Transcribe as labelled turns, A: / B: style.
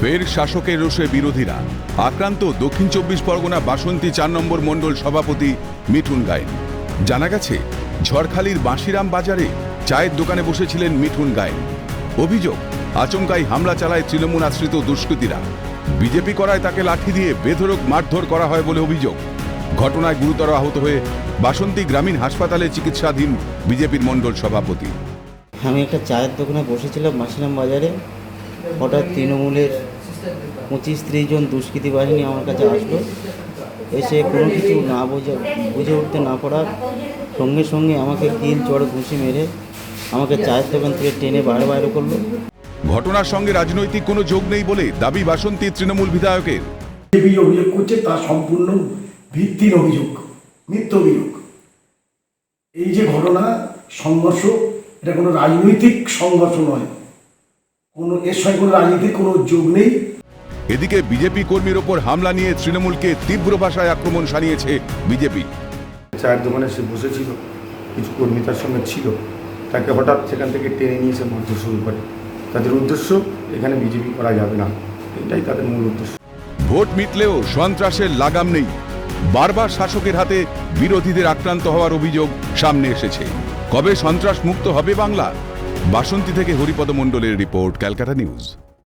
A: ফের শাসকের রোষে বিরোধীরা। আক্রান্ত দক্ষিণ চব্বিশ পরগনা বাসন্তী চার নম্বর মণ্ডল সভাপতি মিঠুন গায়েন। জানা গেছে, ঝড়খালির বাঁশিরাম বাজারে চায়ের দোকানে বসেছিলেন মিঠুন গায়েন। অভিযোগ, আচমকাই হামলা চালায় তৃণমূল আশ্রিত দুষ্কৃতীরা। বিজেপি করায় তাকে লাঠি দিয়ে বেধরক মারধর করা হয় বলে অভিযোগ। ঘটনায় গুরুতর আহত হয়ে বাসন্তী গ্রামীণ হাসপাতালে চিকিৎসাধীন বিজেপির মণ্ডল সভাপতি।
B: আমি একটা চায়ের দোকানে বসেছিলাম মাসিরাম বাজারে। হঠাৎ তৃণমূলের পঁচিশ ত্রিশ জন দুষ্কৃতী বাহিনী আমার কাছে আসলো। এসে কোনো কিছু না বুঝে বুঝে উঠতে না পারার সঙ্গে সঙ্গে আমাকে কিল চড় ঘুষি মেরে আমাকে চায়ের দোকান থেকে টেনে বাইরে বাইরে করল।
A: ঘটনার সঙ্গে রাজনৈতিক কোনো যোগ নেই বলে দাবি বাসন্তী তৃণমূল বিধায়কের।
C: বিজেপি অভিযোগ করছে তা সম্পূর্ণ ভিত্তির অভিযোগ মিথ্য অভিযোগ। এই যে ঘটনা সংঘর্ষ এটা কোনো রাজনৈতিক সংঘর্ষ নয়। কোনো এর সঙ্গে কোনো রাজনীতির কোনো যোগ নেই।
A: এদিকে বিজেপি কর্মীর ওপর হামলা নিয়ে তৃণমূলকে তীব্র ভাষায় আক্রমণ সানিয়েছে বিজেপি।
D: চায়ের দোকানে সে বসেছিল কিছু কর্মী তার সঙ্গে ছিল। তাকে হঠাৎ সেখান থেকে টেনে নিয়ে এসে মারধর শুরু করে। তাদের উদ্দেশ্য এখানে বিজেপি করা যাবে না। এটাই তাদের মূল উদ্দেশ্য।
A: ভোট মিটলেও সন্ত্রাসের লাগাম নেই। বারবার শাসকের হাতে বিরোধীদের আক্রান্ত হওয়ার অভিযোগ সামনে এসেছে। কবে সন্ত্রাস মুক্ত হবে বাংলা? বাসন্তী থেকে হরিপদ মণ্ডলের রিপোর্ট ক্যালকাটা নিউজ।